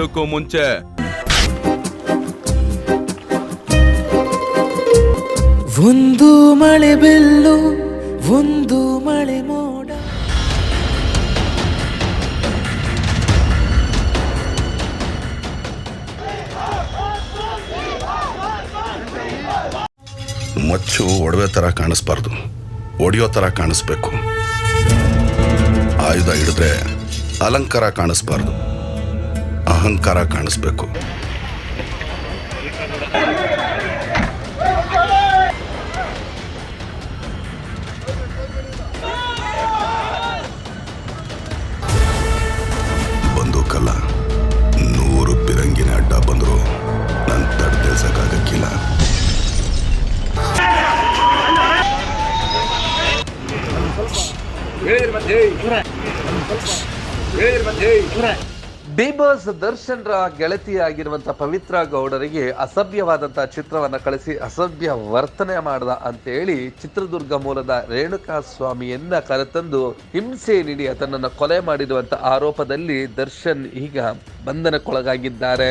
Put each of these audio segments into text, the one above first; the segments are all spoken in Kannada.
ಎಲ್ಲದಕ್ಕೂ ಮುಂಚೆ. ಒಂದು ಮಳೆ ಬೆಲ್ಲು ಒಂದು ಮಳೆ ಮೋಡ. ಮಚ್ಚು ಒಡವೆ ತರ ಕಾಣಿಸ್ಬಾರ್ದು. ಒಡೆಯೋ ತರ ಕಾಣಿಸ್ಬೇಕು. ಆಯುಧ ಹಿಡಿದ್ರೆ ಅಲಂಕಾರ ಕಾಣಿಸ್ಬಾರ್ದು. ಅಹಂಕಾರ ಕಾಣಿಸ್ಬೇಕು ಬಂದೂಕಲ್ಲ ನೂರು ಪಿರಂಗಿನ ಅಡ್ಡ ಬಂದರು ನನ್ನ ತಡೆದಿಲ್ಸಕ್ಕಾಗಕ್ಕಿಲ್ಲ ಡಿಬಾಸ್ ದರ್ಶನ್ ದರ್ಶನ್ರ ಗೆಳತಿಯಾಗಿರುವಂಥ ಪವಿತ್ರ ಗೌಡರಿಗೆ ಅಸಭ್ಯವಾದಂಥ ಚಿತ್ರವನ್ನು ಕಳಿಸಿ ಅಸಭ್ಯ ವರ್ತನೆ ಮಾಡ್ದ ಅಂತೇಳಿ ಚಿತ್ರದುರ್ಗ ಮೂಲದ ರೇಣುಕಾ ಸ್ವಾಮಿಯನ್ನ ಕರೆತಂದು ಹಿಂಸೆ ನೀಡಿ ಆತನನ್ನ ಕೊಲೆ ಮಾಡಿರುವಂಥ ಆರೋಪದಲ್ಲಿ ದರ್ಶನ್ ಈಗ ಬಂಧನಕ್ಕೊಳಗಾಗಿದ್ದಾರೆ.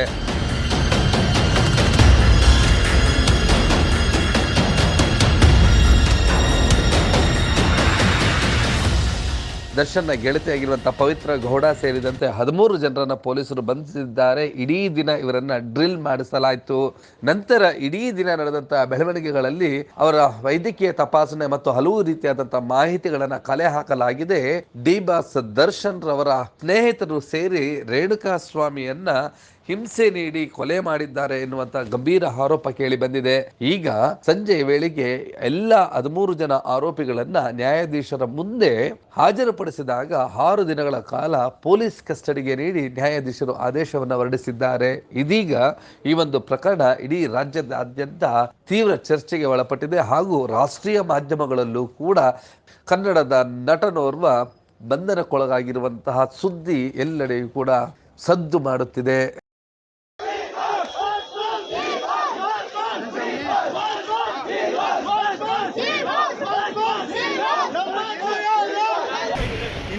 ದರ್ಶನ್ನ ಗೆಳತಿಯಾಗಿರುವಂಥ ಪವಿತ್ರ ಗೌಡ ಸೇರಿದಂತೆ ಹದಿಮೂರು ಜನರನ್ನು ಪೊಲೀಸರು ಬಂಧಿಸಿದ್ದಾರೆ. ಇಡೀ ದಿನ ಇವರನ್ನ ಡ್ರಿಲ್ ಮಾಡಿಸಲಾಯಿತು. ನಂತರ ಇಡೀ ದಿನ ನಡೆದಂಥ ಬೆಳವಣಿಗೆಗಳಲ್ಲಿ ಅವರ ವೈದ್ಯಕೀಯ ತಪಾಸಣೆ ಮತ್ತು ಹಲವು ರೀತಿಯಾದಂಥ ಮಾಹಿತಿಗಳನ್ನು ಕಲೆ ಹಾಕಲಾಗಿದೆ. ಡಿ ಬಾಸ್ ದರ್ಶನ್ ರವರ ಸ್ನೇಹಿತರು ಸೇರಿ ರೇಣುಕಾ ಸ್ವಾಮಿಯನ್ನ ಹಿಂಸೆ ನೀಡಿ ಕೊಲೆ ಮಾಡಿದ್ದಾರೆ ಎನ್ನುವಂತ ಗಂಭೀರ ಆರೋಪ ಕೇಳಿ ಬಂದಿದೆ. ಈಗ ಸಂಜೆ ವೇಳೆಗೆ ಎಲ್ಲ ಹದಿಮೂರು ಜನ ಆರೋಪಿಗಳನ್ನ ನ್ಯಾಯಾಧೀಶರ ಮುಂದೆ ಹಾಜರುಪಡಿಸಿದಾಗ ಆರು ದಿನಗಳ ಕಾಲ ಪೊಲೀಸ್ ಕಸ್ಟಡಿಗೆ ನೀಡಿ ನ್ಯಾಯಾಧೀಶರು ಆದೇಶವನ್ನು ಹೊರಡಿಸಿದ್ದಾರೆ. ಇದೀಗ ಈ ಒಂದು ಪ್ರಕರಣ ಇಡೀ ರಾಜ್ಯದಾದ್ಯಂತ ತೀವ್ರ ಚರ್ಚೆಗೆ ಒಳಪಟ್ಟಿದೆ ಹಾಗೂ ರಾಷ್ಟ್ರೀಯ ಮಾಧ್ಯಮಗಳಲ್ಲೂ ಕೂಡ ಕನ್ನಡದ ನಟನೋರ್ವ ಬಂಧನಕ್ಕೊಳಗಾಗಿರುವಂತಹ ಸುದ್ದಿ ಎಲ್ಲೆಡೆಯೂ ಕೂಡ ಸದ್ದು ಮಾಡುತ್ತಿದೆ.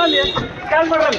ಕಾಲ್ ಮಾಡ್ರಿ